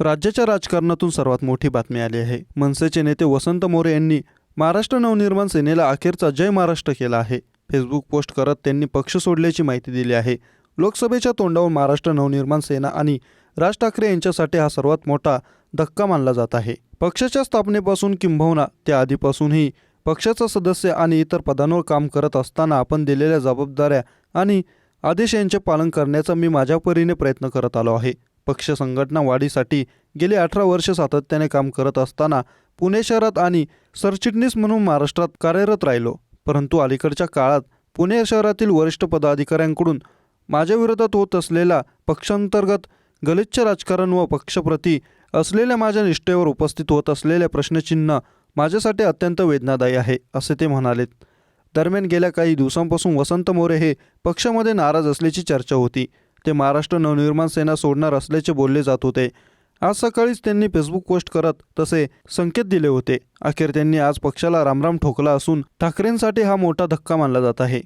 राज्याच्या राजकारणातून सर्वात मोठी बातमी आली आहे. मनसेचे नेते वसंत मोरे यांनी महाराष्ट्र नवनिर्माण सेनेला अखेरचा जय महाराष्ट्र केला आहे. फेसबुक पोस्ट करत त्यांनी पक्ष सोडल्याची माहिती दिली आहे. लोकसभेच्या तोंडावर महाराष्ट्र नवनिर्माण सेना आणि राज ठाकरे यांच्यासाठी हा सर्वात मोठा धक्का मानला जात आहे. पक्षाच्या स्थापनेपासून किंबहुना त्या आधीपासूनही पक्षाचा सदस्य आणि इतर पदांवर काम करत असताना आपण दिलेल्या जबाबदाऱ्या आणि आदेश यांचे पालन करण्याचा मी माझ्या परीने प्रयत्न करत आलो आहे. पक्ष संघटना वाढीसाठी गेली अठरा वर्ष सातत्याने काम करत असताना पुणे शहरात आणि सरचिटणीस म्हणून महाराष्ट्रात कार्यरत राहिलो. परंतु अलीकडच्या काळात पुणे शहरातील वरिष्ठ पदाधिकाऱ्यांकडून माझ्याविरोधात होत असलेला पक्षांतर्गत गलिच्छ राजकारण व पक्षप्रती असलेल्या माझ्या निष्ठेवर उपस्थित होत असलेले प्रश्नचिन्ह माझ्यासाठी अत्यंत वेदनादायी आहे असे ते म्हणालेत. दरम्यान गेल्या काही दिवसांपासून वसंत मोरे हे पक्षामध्ये नाराज असल्याची चर्चा होती. ते महाराष्ट्र नवनिर्माण सेना सोडणार असल्याचे बोलले जात होते. आज सकाळीच त्यांनी फेसबुक पोस्ट करत तसे संकेत दिले होते. अखेर त्यांनी आज पक्षाला रामराम ठोकला असून ठाकरेंसाठी हा मोठा धक्का मानला जात आहे.